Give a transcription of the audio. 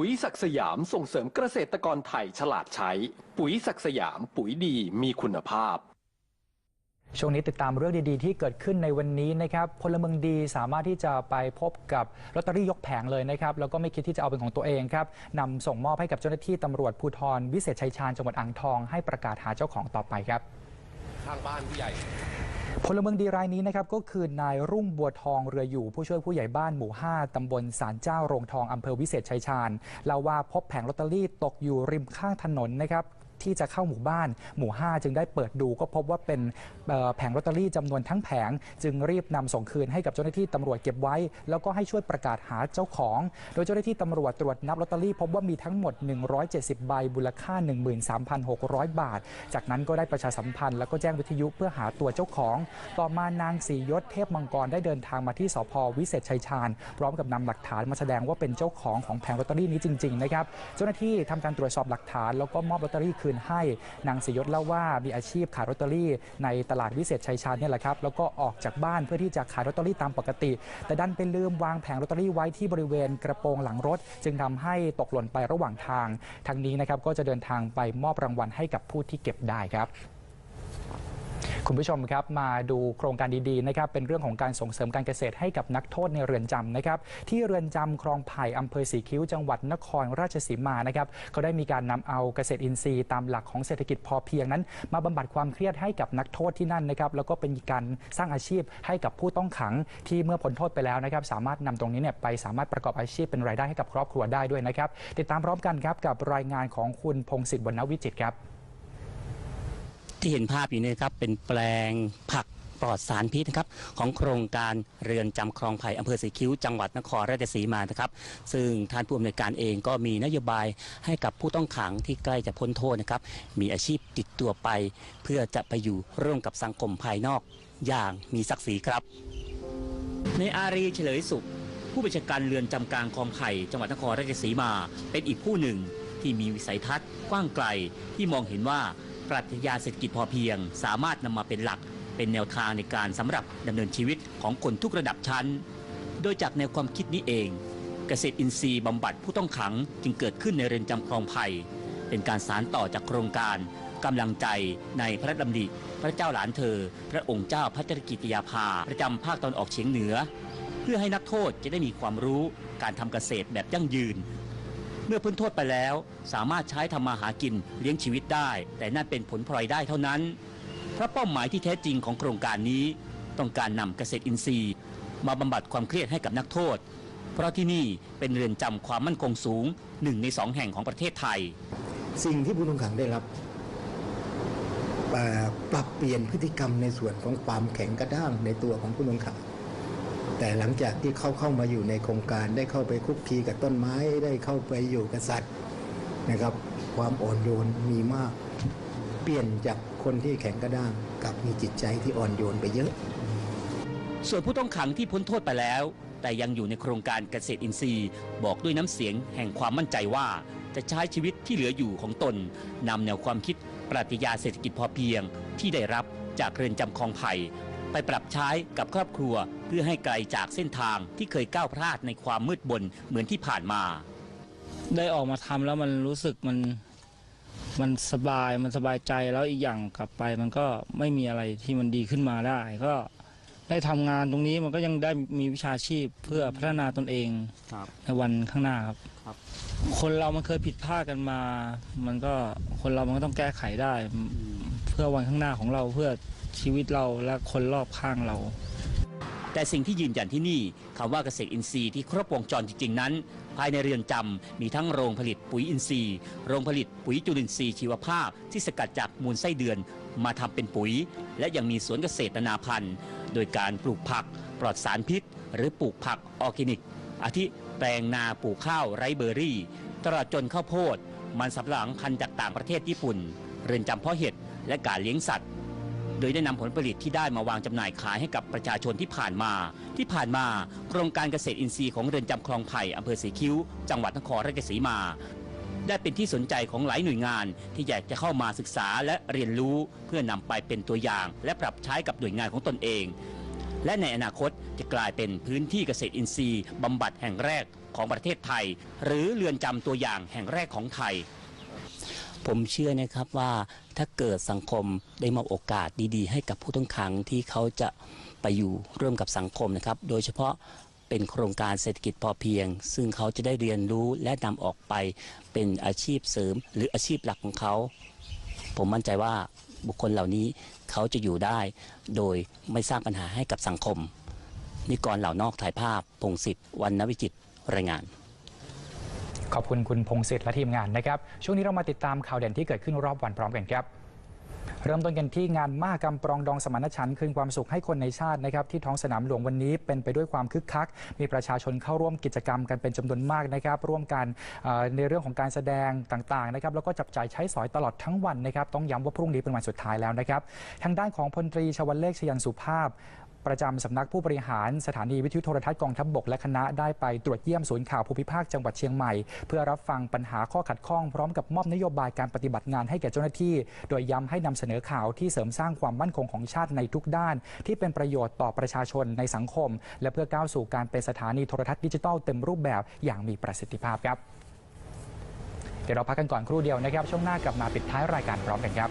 ปุ๋ยศักดิ์สยามส่งเสริมเกษตรกรไทยฉลาดใช้ ปุ๋ยศักดิ์สยามปุ๋ยดีมีคุณภาพ ช่วงนี้ติดตามเรื่องดีๆ ที่เกิดขึ้นในวันนี้นะครับพลเมืองดีสามารถที่จะไปพบกับลอตเตอรี่ยกแผงเลยนะครับแล้วก็ไม่คิดที่จะเอาเป็นของตัวเองครับนำส่งมอบให้กับเจ้าหน้าที่ตำรวจภูธรวิเศษชัยชาญจังหวัดอ่างทองให้ประกาศหาเจ้าของต่อไปครับ ข้างบ้านผู้ใหญ่ พลเมืองดีรายนี้นะครับก็คือนายรุ่งบัวทองเรืออยู่ ผู้ช่วยผู้ใหญ่บ้านหมู่ 5 ตำบลสารเจ้าโรงทองอำเภอวิเศษชัยชาญเล่าว่าพบแผงลอตเตอรี่ตกอยู่ริมข้างถนนนะครับ ที่จะเข้าหมู่บ้าน หมู่ 5 จึงได้เปิดดูก็พบว่าเป็นแผงลอตเตอรี่จำนวนทั้งแผง จึงรีบนำส่งคืนให้กับเจ้าหน้าที่ตำรวจเก็บไว้ แล้วก็ให้ช่วยประกาศหาเจ้าของ โดยเจ้าหน้าที่ตำรวจตรวจนับลอตเตอรี่พบว่ามีทั้งหมด 170 ใบมูลค่า 13,600 บาท จากนั้นก็ได้ประชาสัมพันธ์แล้วก็แจ้งวิทยุเพื่อหาตัวเจ้าของ ต่อมานางศรียศเทพมังกรได้เดินทางมาที่สพวิเศษชัยชาญ พร้อมกับนำหลักฐานมาแสดงว่าเป็นเจ้าของของแผงลอตเตอรี่นี้จริงๆนะครับเจ้าหน้าที่ทำการตรวจสอบหลักฐานแล้วก็มอบลอตเตอรี่คืนให้ นางศิยศเล่าว่ามีอาชีพขายลอตเตอรี่ ในตลาดวิเศษชัยชาญเนี่ยแหละครับแล้วก็ออกจากบ้านเพื่อที่จะขายลอตเตอรี่ตามปกติ แต่ดันไปลืมวางแผงลอตเตอรี่ไว้ที่บริเวณกระโปรงหลังรถ จึงทำให้ตกหล่นไประหว่างทางทางนี้นะครับก็จะเดินทางไปมอบรางวัลให้กับผู้ที่เก็บได้ครับ คุณผู้ชมครับมาดูโครงการดีๆนะครับเป็นเรื่องของการส่งเสริมการเกษตรให้กับนักโทษในเรือนจำนะครับที่เรือนจำคลองไผ่อำเภอสีคิ้วจังหวัดนครราชสีมานะครับเขาได้มีการนำเอาเกษตรอินทรีย์ตามหลักของเศรษฐกิจพอเพียงนั้น มาบำบัดความเครียดให้กับนักโทษที่นั่นนะครับแล้วก็เป็นการสร้างอาชีพให้กับผู้ต้องขังที่เมื่อพ้นโทษไปแล้วนะครับสามารถนำตรงนี้เนี่ยไปสามารถประกอบอาชีพเป็นรายได้ให้กับครอบครัวได้ด้วยนะครับติดตามพร้อมกันครับกับรายงานของคุณพงศิษฐ์วรรณวิจิตครับ ที่เห็นภาพอยู่เนี่ยครับเป็นแปลงผักปลอดสารพิษนะครับของโครงการเรือนจำคลองไผ่อำเภอสีคิ้วจังหวัดนครราชสีมานะครับ ซึ่งท่านผู้อำนวยการเองก็มีนโยบายให้กับผู้ต้องขังที่ใกล้จะพ้นโทษนะครับ มีอาชีพติดตัวไป เพื่อจะไปอยู่ร่วมกับสังคมภายนอกอย่างมีศักดิ์ศรีครับ ในอารีเฉลยสุข ผู้บัญชาการเรือนจำกลางคลองไผ่จังหวัดนครราชสีมา เป็นอีกผู้หนึ่งที่มีวิสัยทัศน์กว้างไกลที่มองเห็นว่า ปรัชญาเศรษฐกิจพอเพียง สามารถนำมาเป็นหลัก เป็นแนวทางในการสำหรับดำเนินชีวิตของคนทุกระดับชั้น โดยจากแนวความคิดนี้เอง เกษตรอินทรีย์บำบัดผู้ต้องขังจึงเกิดขึ้นในเรือนจำคลองไผ่เป็นการสารต่อจากโครงการกำลังใจในพระดำริ พระเจ้าหลานเธอ พระองค์เจ้าพัชรกิติยาภา ประจำภาคตอนออกเฉียงเหนือ เพื่อให้นักโทษจะได้มีความรู้การทำเกษตรแบบยั่งยืน เมื่อพ้นโทษไปแล้ว สามารถใช้ทำมาหากินเลี้ยงชีวิตได้ แต่นั่นเป็นผลพลอยได้เท่านั้น เพราะเป้าหมายที่แท้จริงของโครงการนี้ ต้องการนำเกษตรอินทรีย์ มาบำบัดความเครียดให้กับนักโทษ เพราะที่นี่เป็นเรือนจำความมั่นคงสูงหนึ่งในสองแห่งของประเทศไทย สิ่งที่ผู้ต้องขังได้รับปรับเปลี่ยนพฤติกรรมในส่วนของความแข็งกระด้างในตัวของผู้ต้องขัง แต่หลังจากที่เขาเข้ามาอยู่ในโครงการได้เข้าไปคุกคีกับต้นไม้ได้เข้าไปอยู่กับสัตว์นะครับ ความอ่อนโยนมีมาก เปลี่ยนจากคนที่แข็งกระด้างกับมีจิตใจที่อ่อนโยนไปเยอะ ส่วนผู้ต้องขังที่พ้นโทษไปแล้ว แต่ยังอยู่ในโครงการเกษตรอินทรีย์ บอกด้วยน้ำเสียงแห่งความมั่นใจว่าจะใช้ชีวิตที่เหลืออยู่ของตนนำแนวความคิดปรัชญาเศรษฐกิจพอเพียงที่ได้รับจากเรือนจำคลองไผ่ไปปรับใช้กับครอบครัว เพื่อให้ไกลจากเส้นทางที่เคยก้าวพลาดในความมืดบนเหมือนที่ผ่านมา ได้ออกมาทำแล้วมันรู้สึกมันมันสบายมันสบายใจแล้วอีกอย่างกลับไป มันก็ไม่มีอะไรที่มันดีขึ้นมาได้ ก็ได้ทำงานตรงนี้มันก็ยังได้มีวิชาชีพเพื่อพัฒนาตนเองครับในวันข้างหน้าครับครับ คนเรามันเคยผิดพลาดกันมา มันก็คนเรามันก็ต้องแก้ไขได้ เพื่อวันข้างหน้าของเราเพื่อชีวิตเราและคนรอบข้างเรา แต่สิ่งที่ยืนยันที่นี่คำว่าเกษตรอินทรีย์ที่ครบวงจรจริง ๆ นั้น ภายในเรือนจำมีทั้งโรงผลิตปุ๋ยอินทรีย์ โรงผลิตปุ๋ยจุลินทรีย์ชีวภาพ ที่สกัดจากมูลไส้เดือนมาทำเป็นปุ๋ย และยังมีสวนเกษตรนาพันธุ์ โดยการปลูกผัก ปลอดสารพิษ หรือปลูกผักออร์แกนิก อาทิแปลงนาปลูกข้าวไรเบอร์รี่ ตลอดจนข้าวโพด มันสำปะหลังพันธุ์จากต่างประเทศญี่ปุ่น เรือนจำเพาะเห็ดและการเลี้ยงสัตว์ โดยได้นำผลผลิตที่ได้มาวางจำหน่ายขายให้กับประชาชนที่ผ่านมา ที่ผ่านมาโครงการเกษตรอินทรีย์ของเรือนจำคลองไผ่อำเภอสีคิ้ว จังหวัดนครราชสีมา ได้เป็นที่สนใจของหลายหน่วยงาน ที่อยากจะเข้ามาศึกษาและเรียนรู้เพื่อนำไปเป็นตัวอย่าง และปรับใช้กับหน่วยงานของตนเอง และในอนาคตจะกลายเป็นพื้นที่เกษตรอินทรีย์บำบัดแห่งแรกของประเทศไทย หรือเรือนจำตัวอย่างแห่งแรกของไทย ผมเชื่อนะครับว่าถ้าเกิดสังคมได้มอบโอกาสดีๆ ให้กับผู้ต้องขังที่เขาจะไปอยู่ร่วมกับสังคมนะครับ โดยเฉพาะเป็นโครงการเศรษฐกิจพอเพียง ซึ่งเขาจะได้เรียนรู้และนำออกไปเป็นอาชีพเสริม หรืออาชีพหลักของเขา ผมมั่นใจว่าบุคคลเหล่านี้เขาจะอยู่ได้ โดยไม่สร้างปัญหาให้กับสังคม นิกรเหล่านอกถ่ายภาพพงศิษฐ์วรรณวิจิตรรายงาน ขอบคุณคุณพงศิษฐ์และทีมงานนะครับ ช่วงนี้เรามาติดตามข่าวเด่นที่เกิดขึ้นรอบวันพร้อมกันครับ เริ่มต้นกันที่งานมหกรรมปรองดองสมานฉันท์คืนความสุขให้คนในชาตินะครับที่ท้องสนามหลวงวันนี้เป็นไปด้วยความคึกคัก มีประชาชนเข้าร่วมกิจกรรมกันเป็นจำนวนมากนะครับ ร่วมกันเอ่อในเรื่องของการแสดงต่างๆนะครับแล้วก็จับจ่ายใช้สอยตลอดทั้งวันนะครับต้องย้ำว่าพรุ่งนี้เป็นวันสุดท้ายแล้วนะครับ ทางด้านของพลตรีชวัลเลขชยันสุภาพ ประจำสำนักผู้บริหารสถานีวิทยุโทรทัศน์กองทัพบกและคณะได้ไปตรวจเยี่ยมศูนย์ข่าวภูมิภาคจังหวัดเชียงใหม่ เพื่อรับฟังปัญหาข้อขัดข้องพร้อมกับมอบนโยบายการปฏิบัติงานให้แก่เจ้าหน้าที่ โดยย้ำให้นำเสนอข่าวที่เสริมสร้างความมั่นคงของชาติในทุกด้าน ที่เป็นประโยชน์ต่อประชาชนในสังคม และเพื่อก้าวสู่การเป็นสถานีโทรทัศน์ดิจิทัลเต็มรูปแบบอย่างมีประสิทธิภาพครับเดี๋ยวเราพักกันก่อนครู่เดียวนะครับ ช่วงหน้ากลับมาปิดท้ายรายการพร้อมกันครับ